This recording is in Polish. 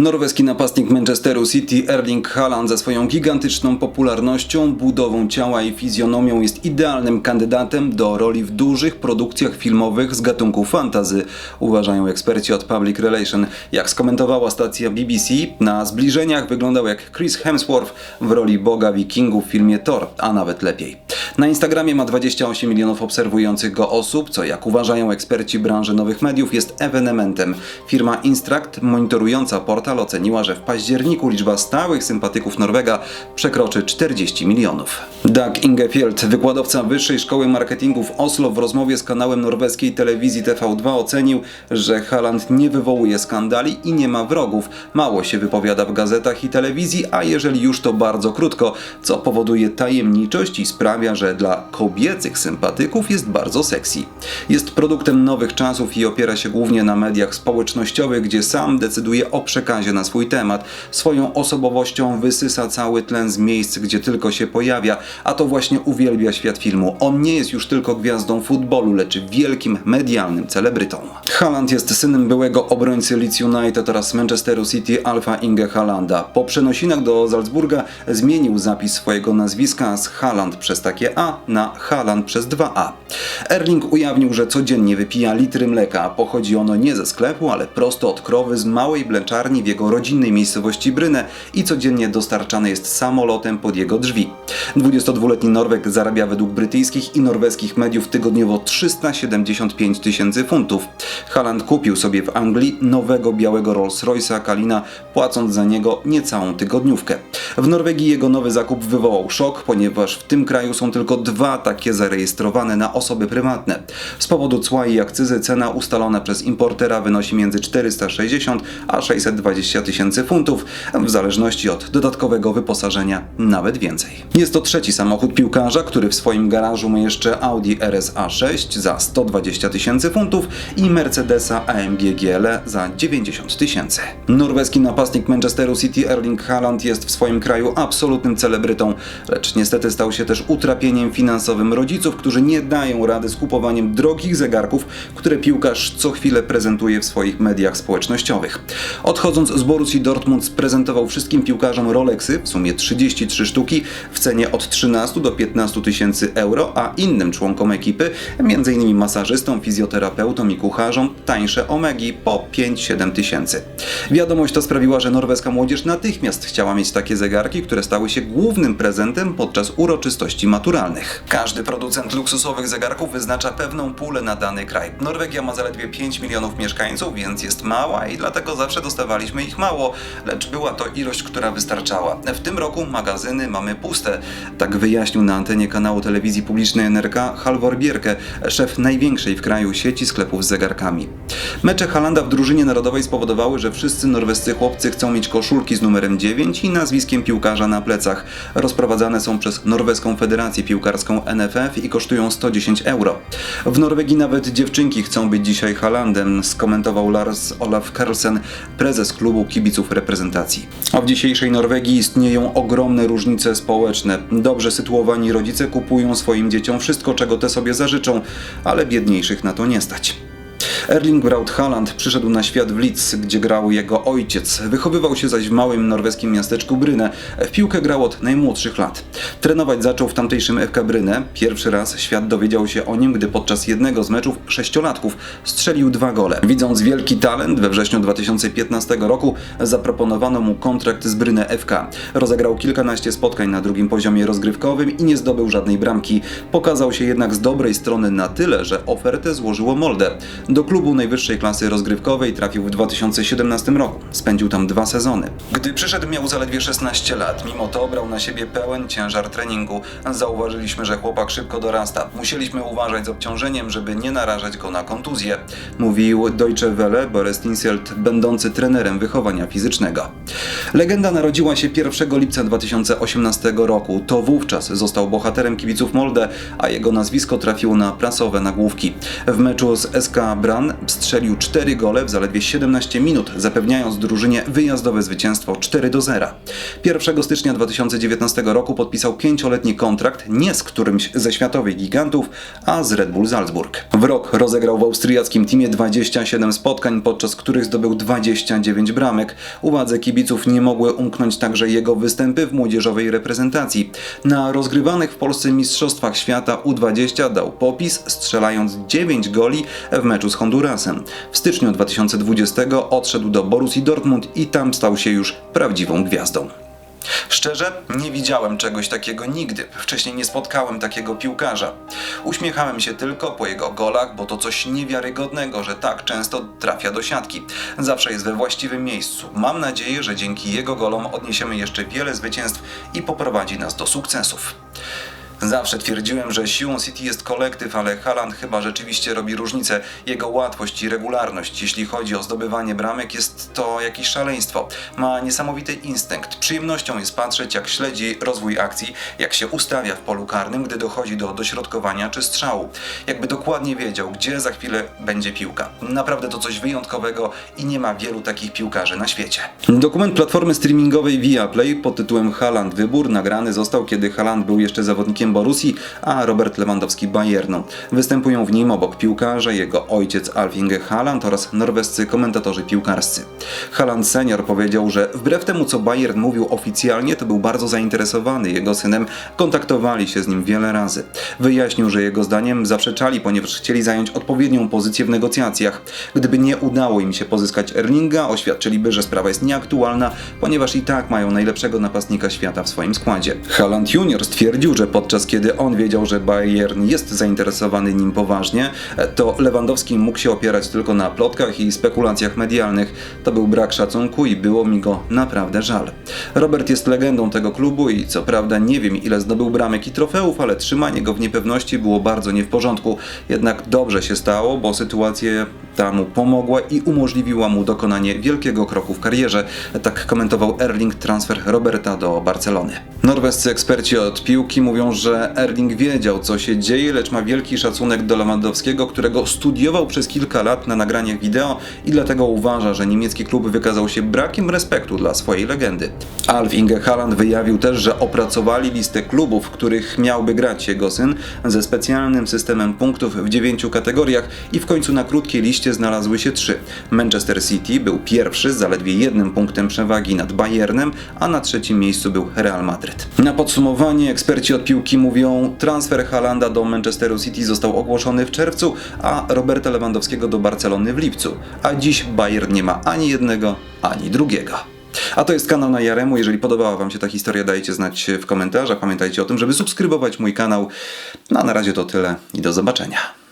Norweski napastnik Manchesteru City Erling Haaland ze swoją gigantyczną popularnością, budową ciała i fizjonomią jest idealnym kandydatem do roli w dużych produkcjach filmowych z gatunku fantasy, uważają eksperci od Public Relation. Jak skomentowała stacja BBC, na zbliżeniach wyglądał jak Chris Hemsworth w roli boga wikingów w filmie Thor, a nawet lepiej. Na Instagramie ma 28 milionów obserwujących go osób, co jak uważają eksperci branży nowych mediów jest ewenementem. Firma Instract, monitorująca portal, oceniła, że w październiku liczba stałych sympatyków Norwega przekroczy 40 milionów. Doug Ingefield, wykładowca Wyższej Szkoły Marketingu w Oslo w rozmowie z kanałem norweskiej telewizji TV2 ocenił, że Haaland nie wywołuje skandali i nie ma wrogów. Mało się wypowiada w gazetach i telewizji, a jeżeli już to bardzo krótko, co powoduje tajemniczość i sprawia, że dla kobiecych sympatyków jest bardzo sexy. Jest produktem nowych czasów i opiera się głównie na mediach społecznościowych, gdzie sam decyduje o przekazie na swój temat. Swoją osobowością wysysa cały tlen z miejsc, gdzie tylko się pojawia, a to właśnie uwielbia świat filmu. On nie jest już tylko gwiazdą futbolu, lecz wielkim medialnym celebrytą. Haaland jest synem byłego obrońcy Leeds United oraz Manchesteru City Alfa Inge Haalanda. Po przenosinach do Salzburga zmienił zapis swojego nazwiska z Haaland przez takie A na Haaland przez 2A. Erling ujawnił, że codziennie wypija litry mleka. Pochodzi ono nie ze sklepu, ale prosto od krowy z małej mleczarni w jego rodzinnej miejscowości Brynę i codziennie dostarczane jest samolotem pod jego drzwi. 22-letni Norweg zarabia według brytyjskich i norweskich mediów tygodniowo 375 tysięcy funtów. Haaland kupił sobie w Anglii nowego białego Rolls-Royce'a Kalina, płacąc za niego niecałą tygodniówkę. W Norwegii jego nowy zakup wywołał szok, ponieważ w tym kraju są tylko dwa takie zarejestrowane na osoby prywatne. Z powodu cła i akcyzy cena ustalona przez importera wynosi między 460 a 620 tysięcy funtów, w zależności od dodatkowego wyposażenia nawet więcej. Jest to trzeci samochód piłkarza, który w swoim garażu ma jeszcze Audi RSA 6 za 120 tysięcy funtów i Mercedesa AMG GLE za 90 tysięcy. Norweski napastnik Manchesteru City Erling Haaland jest w swoim kraju absolutnym celebrytą, lecz niestety stał się też utrapieniem finansowym rodziców, którzy nie dają rady z kupowaniem drogich zegarków, które piłkarz co chwilę prezentuje w swoich mediach społecznościowych. Odchodząc z Borussii Dortmund prezentował wszystkim piłkarzom Rolexy, w sumie 33 sztuki, w cenie od 13 do 15 tysięcy euro, a innym członkom ekipy, m.in. masażystom, fizjoterapeutom i kucharzom, tańsze omegi po 5-7 tysięcy. Wiadomość ta sprawiła, że norweska młodzież natychmiast chciała mieć takie zegarki, które stały się głównym prezentem podczas uroczystości maturalnych. Każdy producent luksusowych zegarków wyznacza pewną pulę na dany kraj. Norwegia ma zaledwie 5 milionów mieszkańców, więc jest mała i dlatego zawsze dostawaliśmy ich mało, lecz była to ilość, która wystarczała. W tym roku magazyny mamy puste. Tak wyjaśnił na antenie kanału telewizji publicznej NRK Halvor Bierke, szef największej w kraju sieci sklepów z zegarkami. Mecze Halanda w drużynie narodowej spowodowały, że wszyscy norwescy chłopcy chcą mieć koszulki z numerem 9 i nazwiskiem piłkarza na plecach. Rozprowadzane są przez Norweską Federację Piłkarską NFF i kosztują 110 euro. W Norwegii nawet dziewczynki chcą być dzisiaj Halandem, skomentował Lars Olaf Carlsen, prezes klubu kibiców reprezentacji. A w dzisiejszej Norwegii istnieją ogromne różnice społeczne. Dobrze sytuowani rodzice kupują swoim dzieciom wszystko, czego te sobie zażyczą, ale biedniejszych na to nie stać. Erling Braut Haaland przyszedł na świat w Leeds, gdzie grał jego ojciec. Wychowywał się zaś w małym norweskim miasteczku Brynę. W piłkę grał od najmłodszych lat. Trenować zaczął w tamtejszym FK Brynę. Pierwszy raz świat dowiedział się o nim, gdy podczas jednego z meczów sześciolatków strzelił dwa gole. Widząc wielki talent, we wrześniu 2015 roku zaproponowano mu kontrakt z Brynę FK. Rozegrał kilkanaście spotkań na drugim poziomie rozgrywkowym i nie zdobył żadnej bramki. Pokazał się jednak z dobrej strony na tyle, że ofertę złożyło Molde. Do klubu najwyższej klasy rozgrywkowej trafił w 2017 roku. Spędził tam dwa sezony. Gdy przyszedł miał zaledwie 16 lat. Mimo to brał na siebie pełen ciężar treningu. Zauważyliśmy, że chłopak szybko dorasta. Musieliśmy uważać z obciążeniem, żeby nie narażać go na kontuzję. Mówił Deutsche Welle Boris Tinselt, będący trenerem wychowania fizycznego. Legenda narodziła się 1 lipca 2018 roku. To wówczas został bohaterem kibiców Molde, a jego nazwisko trafiło na prasowe nagłówki. W meczu z SK Bran Zidane strzelił 4 gole w zaledwie 17 minut, zapewniając drużynie wyjazdowe zwycięstwo 4 do 0. 1 stycznia 2019 roku podpisał pięcioletni kontrakt nie z którymś ze światowych gigantów, a z Red Bull Salzburg. W rok rozegrał w austriackim teamie 27 spotkań, podczas których zdobył 29 bramek. Uwadze kibiców nie mogły umknąć także jego występy w młodzieżowej reprezentacji. Na rozgrywanych w Polsce Mistrzostwach Świata U20 dał popis, strzelając 9 goli w meczu z Hondurasem. W styczniu 2020 odszedł do Borussii Dortmund i tam stał się już prawdziwą gwiazdą. Szczerze, nie widziałem czegoś takiego nigdy. Wcześniej nie spotkałem takiego piłkarza. Uśmiechałem się tylko po jego golach, bo to coś niewiarygodnego, że tak często trafia do siatki. Zawsze jest we właściwym miejscu. Mam nadzieję, że dzięki jego golom odniesiemy jeszcze wiele zwycięstw i poprowadzi nas do sukcesów. Zawsze twierdziłem, że siłą City jest kolektyw, ale Haaland chyba rzeczywiście robi różnicę. Jego łatwość i regularność, jeśli chodzi o zdobywanie bramek, jest to jakieś szaleństwo. Ma niesamowity instynkt. Przyjemnością jest patrzeć, jak śledzi rozwój akcji, jak się ustawia w polu karnym, gdy dochodzi do dośrodkowania czy strzału. Jakby dokładnie wiedział, gdzie za chwilę będzie piłka. Naprawdę to coś wyjątkowego i nie ma wielu takich piłkarzy na świecie. Dokument platformy streamingowej Viaplay pod tytułem Haaland Wybór nagrany został, kiedy Haaland był jeszcze zawodnikiem Borussii, a Robert Lewandowski Bayernu. Występują w nim obok piłkarze jego ojciec Alf-Inge Haaland oraz norwescy komentatorzy piłkarscy. Haaland senior powiedział, że wbrew temu co Bayern mówił oficjalnie, to był bardzo zainteresowany jego synem, kontaktowali się z nim wiele razy. Wyjaśnił, że jego zdaniem zaprzeczali, ponieważ chcieli zająć odpowiednią pozycję w negocjacjach. Gdyby nie udało im się pozyskać Erlinga, oświadczyliby, że sprawa jest nieaktualna, ponieważ i tak mają najlepszego napastnika świata w swoim składzie. Haaland Junior stwierdził, że podczas kiedy on wiedział, że Bayern jest zainteresowany nim poważnie, to Lewandowski mógł się opierać tylko na plotkach i spekulacjach medialnych. To był brak szacunku i było mi go naprawdę żal. Robert jest legendą tego klubu i co prawda nie wiem ile zdobył bramek i trofeów, ale trzymanie go w niepewności było bardzo nie w porządku. Jednak dobrze się stało, bo sytuacja ta mu pomogła i umożliwiła mu dokonanie wielkiego kroku w karierze. Tak komentował Erling transfer Roberta do Barcelony. Norwescy eksperci od piłki mówią, że Erling wiedział co się dzieje, lecz ma wielki szacunek do Lewandowskiego, którego studiował przez kilka lat na nagraniach wideo i dlatego uważa, że niemiecki klub wykazał się brakiem respektu dla swojej legendy. Alf Inge Haaland wyjawił też, że opracowali listę klubów, w których miałby grać jego syn ze specjalnym systemem punktów w dziewięciu kategoriach i w końcu na krótkiej liście znalazły się trzy. Manchester City był pierwszy z zaledwie jednym punktem przewagi nad Bayernem, a na trzecim miejscu był Real Madryt. Na podsumowanie eksperci od piłki mówią, transfer Haalanda do Manchesteru City został ogłoszony w czerwcu, a Roberta Lewandowskiego do Barcelony w lipcu. A dziś Bayern nie ma ani jednego, ani drugiego. A to jest kanał na Jaremu. Jeżeli podobała Wam się ta historia, dajcie znać w komentarzach. Pamiętajcie o tym, żeby subskrybować mój kanał. No a na razie to tyle i do zobaczenia.